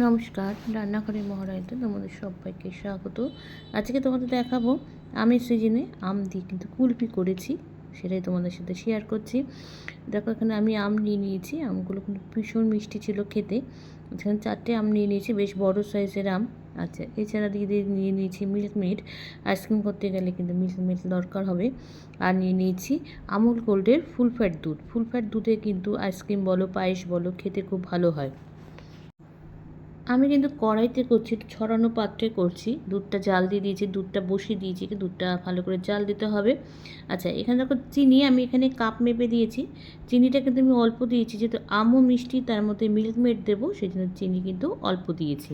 নমস্কার রান্নাঘরে মহারায়তে তোমাদের সবাইকে স্বাগত। আজকে তোমাদের দেখাবো আমি সিজনে আম দিয়ে কিন্তু কুলপি করেছি, সেটাই তোমাদের সাথে শেয়ার করছি। দেখো, এখানে আমি আম নিয়ে নিয়েছি, আমগুলো কিন্তু ভীষণ মিষ্টি ছিল খেতে। এখানে চারটে আম নিয়ে নিয়েছি, বেশ বড় সাইজের আম। আচ্ছা এছাড়া দিয়ে নিয়ে নিয়েছি মিল্ক মিট আইসক্রিম করতে গেলে কিন্তু মিল্ক মিট দরকার হবে। আর নিয়ে নিয়েছি আমুল গোল্ডের ফুল ফ্যাট দুধ। ফুল ফ্যাট দুধে কিন্তু আইসক্রিম বলো, পায়েস বলো, খেতে খুব ভালো হয়। আমি কিন্তু কড়াইতে করছি ছড়ানো পাত্রে করছি। দুধটা জাল দিয়ে দিয়েছি, দুধটা বসিয়ে দিয়েছি কি দুধটা ভালো করে জাল দিতে হবে। আচ্ছা এখানে দেখো চিনি আমি এখানে কাপ মেপে দিয়েছি। চিনিটা কিন্তু আমি অল্প দিয়েছি, যেহেতু আমও মিষ্টি, তার মধ্যে মিল্ক মেড দেবো সেই জন্য চিনি কিন্তু অল্প দিয়েছি।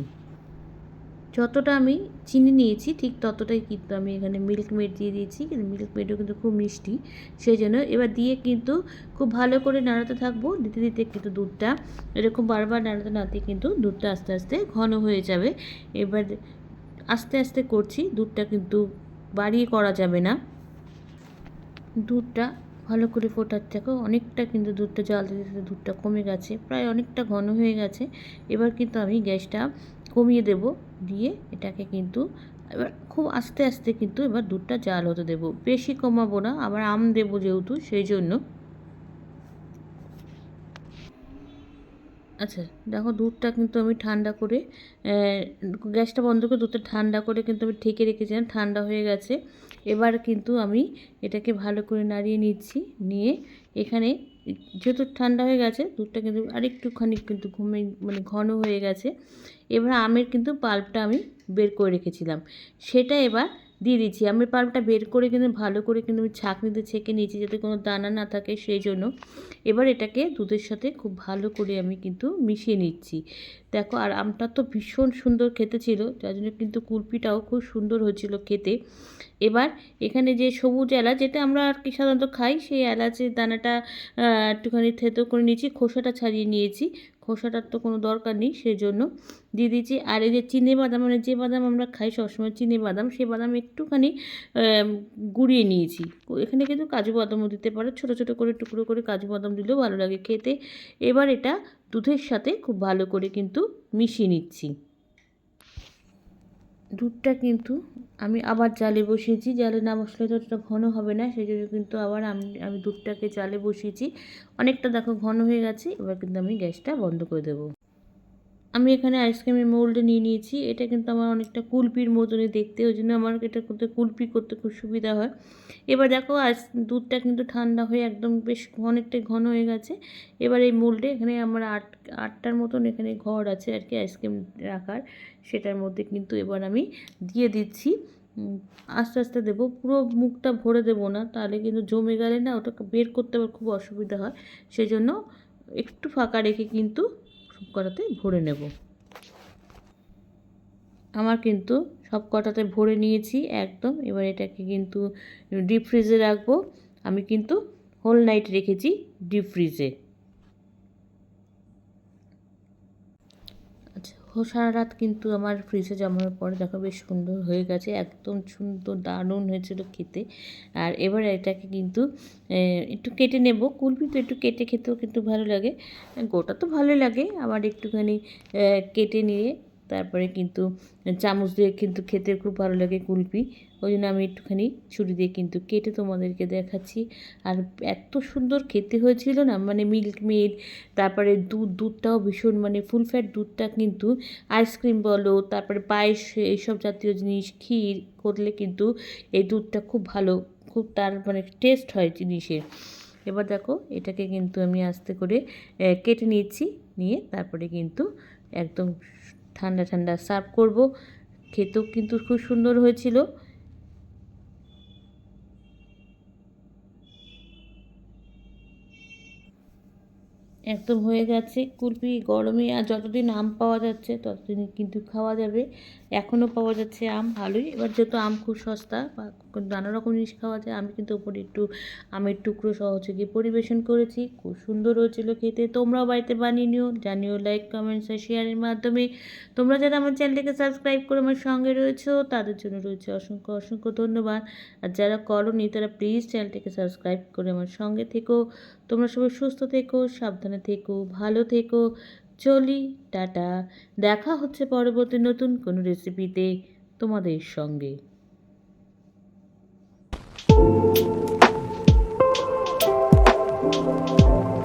যতটা আমি চিনি নিয়েছি, ঠিক ততটাই কিন্তু আমি এখানে মিল্ক মেড দিয়ে দিয়েছি। কিন্তু মিল্ক মেডও কিন্তু খুব মিষ্টি সেই জন্য এবার দিয়ে কিন্তু খুব ভালো করে নাড়াতে থাকব। দিতে দিতে কিন্তু দুধটা, এরকম বারবার নাড়াতে নাড়াতে কিন্তু দুধটা আস্তে আস্তে ঘন হয়ে যাবে। এবার আস্তে আস্তে করছি, দুধটা কিন্তু বাড়িয়ে করা যাবে না। দুধটা ভালো করে ফোটার থেকেও অনেকটা কিন্তু দুধটা জাল দিতে দুধটা কমে গেছে, প্রায় অনেকটা ঘন হয়ে গেছে। এবার কিন্তু আমি গ্যাসটা কমিয়ে দেব। দিয়ে এটাকে কিন্তু এবার খুব আস্তে আস্তে কিন্তু এবার দুধটা জাল হতে দেব। বেশি কমাবো না, আবার আম দেবো যেহেতু, সেই জন্য। আচ্ছা দেখো দুধটা কিন্তু আমি ঠান্ডা করে গ্যাসটা বন্ধ করে দুধটা ঠান্ডা করে কিন্তু আমি ঠেকে রেখেছিলাম, ঠান্ডা হয়ে গেছে। এবার কিন্তু আমি এটাকে ভালো করে নাড়িয়ে নিচ্ছি। নিয়ে এখানে যেহেতু ঠান্ডা হয়ে গেছে, দুধটা কিন্তু আরেকটুখানি কিন্তু ঘুমে মানে ঘন হয়ে গেছে। এবার আমের কিন্তু পাল্পটা আমি বের করে রেখেছিলাম। সেটা এবার দিয়ে দিচ্ছি। আমি পাল্পটা বের করে কিন্তু ভালো করে কিন্তু আমি ছাঁকনিতে ছেঁকে নিয়েছি যাতে কোনো দানা না থাকে সেই জন্য। এবার এটাকে দুধের সাথে খুব ভালো করে আমি কিন্তু মিশিয়ে নিচ্ছি। দেখো, আর আমটা তো ভীষণ সুন্দর খেতে ছিল যার জন্য কিন্তু কুলপিটাও খুব সুন্দর হয়েছিল খেতে। এবার এখানে যে সবুজ এলাচ, যেটা আমরা আর কি সাধারণত খাই, সেই এলাচের দানাটা একটুখানি থেতো করে নিয়েছি, খোসাটা ছাড়িয়ে নিয়েছি। খোসাটার তো কোনো দরকার নেই সেই জন্য দিয়ে দিয়েছি। আর এই যে চিনে বাদাম মানে যে বাদাম আমরা খাই সবসময়, চিনে বাদাম সেই বাদাম একটুখানি গুঁড়িয়ে নিয়েছি। এখানে কিন্তু কাজু বাদামও দিতে পারে, ছোটো ছোটো করে টুকরো করে কাজু বাদাম দিলেও ভালো লাগে খেতে। এবার এটা দুধের সাথে খুব ভালো করে কিন্তু মিশিয়ে নিচ্ছি। দুধটা কিন্তু আমি আবার জালে বসিয়েছি। জালে না বসলে তো ওটা ঘন হবে না সেই জন্য কিন্তু আবার আমি আমি দুধটাকে জালে বসিয়েছি। অনেকটা দেখো ঘন হয়ে গেছে, এবার কিন্তু আমি গ্যাসটা বন্ধ করে দেবো। আমি এখানে আইসক্রিমের মোল্ডে নিয়ে নিয়েছি। এটা কিন্তু আমার অনেকটা কুলপির মতনই দেখতে, ওই জন্য আমার এটা করতে, কুলপি করতে খুব সুবিধা হয়। এবার দেখো আইস দুধটা কিন্তু ঠান্ডা হয়ে একদম বেশ অনেকটাই ঘন হয়ে গেছে। এবার এই মোল্ডে এখানে আমার আট, আটটার মতন এখানে ঘর আছে আর কি, আইসক্রিম রাখার। সেটার মধ্যে কিন্তু এবার আমি দিয়ে দিচ্ছি। আস্তে আস্তে দেবো। পুরো মুখটা ভরে দেবো না, তাহলে কিন্তু জমে গেলে না ওটাকে বের করতে আবার খুব অসুবিধা হয়। সেই জন্য একটু ফাঁকা রেখে কিন্তু কটাতে ভরে নেব। আমার কিন্তু সব কটাতে ভরে নিয়েছি একদম। এবার এটাকে কিন্তু ডিপ ফ্রিজে রাখব। আমি কিন্তু হোল নাইট রেখেছি ডিপ ফ্রিজে আচ্ছা সারা রাত কিন্তু আমার ফ্রিজে জমানোর পর দেখো বেশ সুন্দর হয়ে গেছে, একদম সুন্দর দারুণ হয়েছিল খেতে। আর এবার এটাকে কিন্তু একটু কেটে নেব। কুলপি তো একটু কেটে খেতেও কিন্তু ভালো লাগে। গোটা তো ভালো লাগে, আবার একটুখানি কেটে নিয়ে তারপরে কিন্তু চামচ দিয়ে কিন্তু খেতে খুব ভালো লাগে কুলপি। ওই জন্য আমি একটুখানি ছুরি দিয়ে কিন্তু কেটে তোমাদেরকে দেখাচ্ছি। আর এত সুন্দর খেতে হয়েছিল না মানে মিল্ক মেড তারপরে দুধ, দুধটাও ভীষণ মানে ফুল ফ্যাট দুধটা কিন্তু আইসক্রিম বলো, তারপরে পায়েস, এইসব জাতীয় জিনিস, ক্ষীর করলে কিন্তু এই দুধটা খুব ভালো, খুব তার মানে টেস্ট হয় জিনিসের এবার দেখো, এটাকে কিন্তু আমি আস্তে করে কেটে নিয়েছি নিয়ে তারপরে কিন্তু একদম ঠান্ডা ঠান্ডা সার্ভ করব। খেতেও কিন্তু খুব সুন্দর হয়েছিল। একদম হয়ে গেছে কুলপি গরমে আর যতদিন আম পাওয়া যাচ্ছে, ততদিন কিন্তু খাওয়া যাবে। এখনও পাওয়া যাচ্ছে আম, ভালোই। এবার যেহেতু আম খুব সস্তা নানা রকম জিনিস খাওয়া যায়। আমি কিন্তু ওপরে একটু আমের টুকরো সহযোগে পরিবেশন করেছি। খুব সুন্দর হয়েছিল খেতে। তোমরাও বাড়িতে বানিয়ে নিও, জানিও লাইক কমেন্টস আর শেয়ারের মাধ্যমে। তোমরা যারা আমার চ্যানেলটিকে সাবস্ক্রাইব করে আমার সঙ্গে রয়েছো, তাদের জন্য রয়েছে অসংখ্য অসংখ্য ধন্যবাদ। আর যারা করনি তারা প্লিজ চ্যানেলটিকে সাবস্ক্রাইব করে আমার সঙ্গে থেকো। তোমরা সবাই সুস্থ থেকো, সাবধানে থেকো, ভালো থেকো। চলি, টাটা। দেখা হচ্ছে পরবর্তী নতুন কোনো রেসিপিতে তোমাদের সঙ্গে। Música